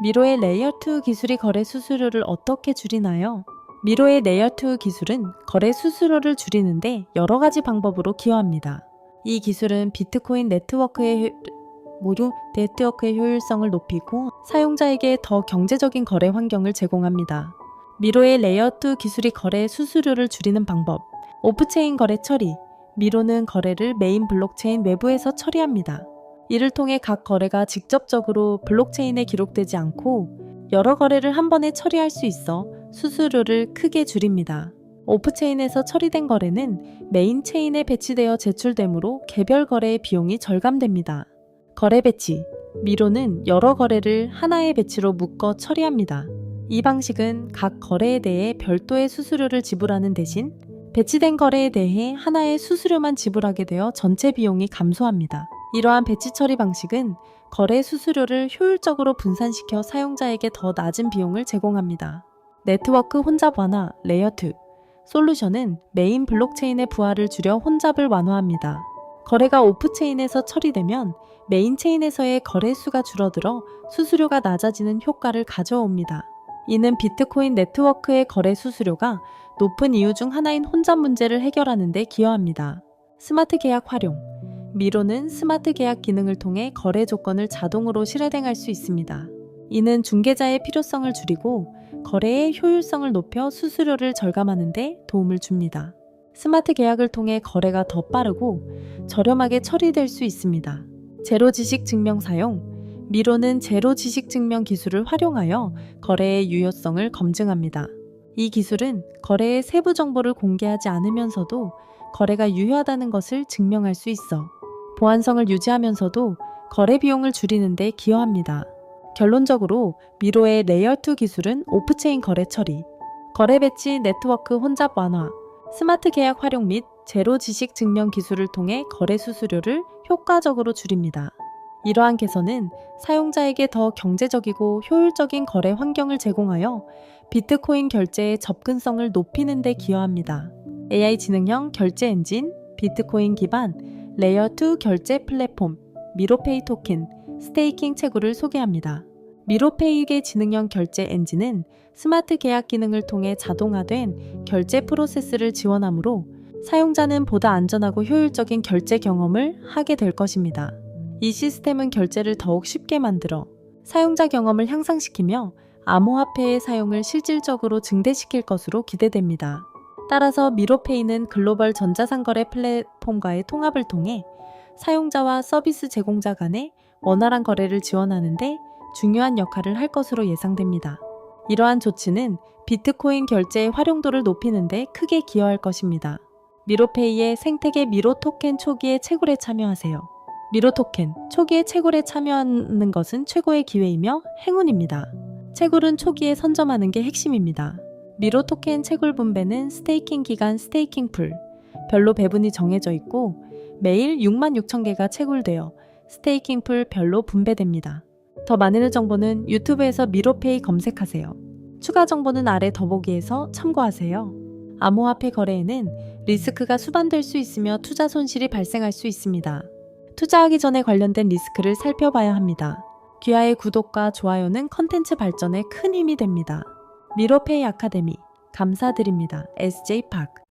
미로의 레이어2 기술이 거래 수수료를 어떻게 줄이나요? 미로의 레이어2 기술은 거래 수수료를 줄이는데 여러 가지 방법으로 기여합니다. 이 기술은 비트코인 네트워크의 효- 모두 네트워크의 효율성을 높이고 사용자에게 더 경제적인 거래 환경을 제공합니다. 미로의 레이어2 기술이 거래 수수료를 줄이는 방법. 오프체인 거래 처리. 미로는 거래를 메인 블록체인 외부에서 처리합니다. 이를 통해 각 거래가 직접적으로 블록체인에 기록되지 않고 여러 거래를 한 번에 처리할 수 있어 수수료를 크게 줄입니다. 오프체인에서 처리된 거래는 메인 체인에 배치되어 제출되므로 개별 거래의 비용이 절감됩니다. 거래 배치. 미로는 여러 거래를 하나의 배치로 묶어 처리합니다. 이 방식은 각 거래에 대해 별도의 수수료를 지불하는 대신 배치된 거래에 대해 하나의 수수료만 지불하게 되어 전체 비용이 감소합니다. 이러한 배치 처리 방식은 거래 수수료를 효율적으로 분산시켜 사용자에게 더 낮은 비용을 제공합니다. 네트워크 혼잡 완화 레이어 2 솔루션은 메인 블록체인의 부하를 줄여 혼잡을 완화합니다. 거래가 오프체인에서 처리되면 메인 체인에서의 거래 수가 줄어들어 수수료가 낮아지는 효과를 가져옵니다. 이는 비트코인 네트워크의 거래 수수료가 높은 이유 중 하나인 혼잡 문제를 해결하는 데 기여합니다. 스마트 계약 활용. 미로는 스마트 계약 기능을 통해 거래 조건을 자동으로 실행할 수 있습니다. 이는 중개자의 필요성을 줄이고 거래의 효율성을 높여 수수료를 절감하는 데 도움을 줍니다. 스마트 계약을 통해 거래가 더 빠르고 저렴하게 처리될 수 있습니다. 제로 지식 증명 사용. 미로는 제로 지식 증명 기술을 활용하여 거래의 유효성을 검증합니다. 이 기술은 거래의 세부 정보를 공개하지 않으면서도 거래가 유효하다는 것을 증명할 수 있어 보안성을 유지하면서도 거래 비용을 줄이는 데 기여합니다. 결론적으로 미로의 레이어2 기술은 오프체인 거래 처리, 거래 배치 네트워크 혼잡 완화, 스마트 계약 활용 및 제로 지식 증명 기술을 통해 거래 수수료를 효과적으로 줄입니다. 이러한 개선은 사용자에게 더 경제적이고 효율적인 거래 환경을 제공하여 비트코인 결제의 접근성을 높이는 데 기여합니다. AI 지능형 결제 엔진, 비트코인 기반 레이어 2 결제 플랫폼, 미로페이 토ken, 스테이킹 채굴을 소개합니다. 미로페이의 지능형 결제 엔진은 스마트 계약 기능을 통해 자동화된 결제 프로세스를 지원하므로 사용자는 보다 안전하고 효율적인 결제 경험을 하게 될 것입니다. 이 시스템은 결제를 더욱 쉽게 만들어 사용자 경험을 향상시키며 암호화폐의 사용을 실질적으로 증대시킬 것으로 기대됩니다. 따라서 미로페이는 글로벌 전자상거래 플랫폼과의 통합을 통해 사용자와 서비스 제공자 간의 원활한 거래를 지원하는데 중요한 역할을 할 것으로 예상됩니다. 이러한 조치는 비트코인 결제의 활용도를 높이는데 크게 기여할 것입니다. 미로페이의 생태계 미로 토켄 초기의 채굴에 참여하세요. 미로 토켄 초기의 채굴에 참여하는 것은 최고의 기회이며 행운입니다. 채굴은 초기에 선점하는 게 핵심입니다. 미로 토켄 채굴 분배는 스테이킹 기간 스테이킹 풀 별로 배분이 정해져 있고 매일 6만 6천 개가 채굴되어 스테이킹 풀 별로 분배됩니다. 더 많은 정보는 유튜브에서 미로페이 검색하세요. 추가 정보는 아래 더보기에서 참고하세요. 암호화폐 거래에는 리스크가 수반될 수 있으며 투자 손실이 발생할 수 있습니다. 투자하기 전에 관련된 리스크를 살펴봐야 합니다. 귀하의 구독과 좋아요는 컨텐츠 발전에 큰 힘이 됩니다. 미로페이 아카데미 감사드립니다. SJ 팍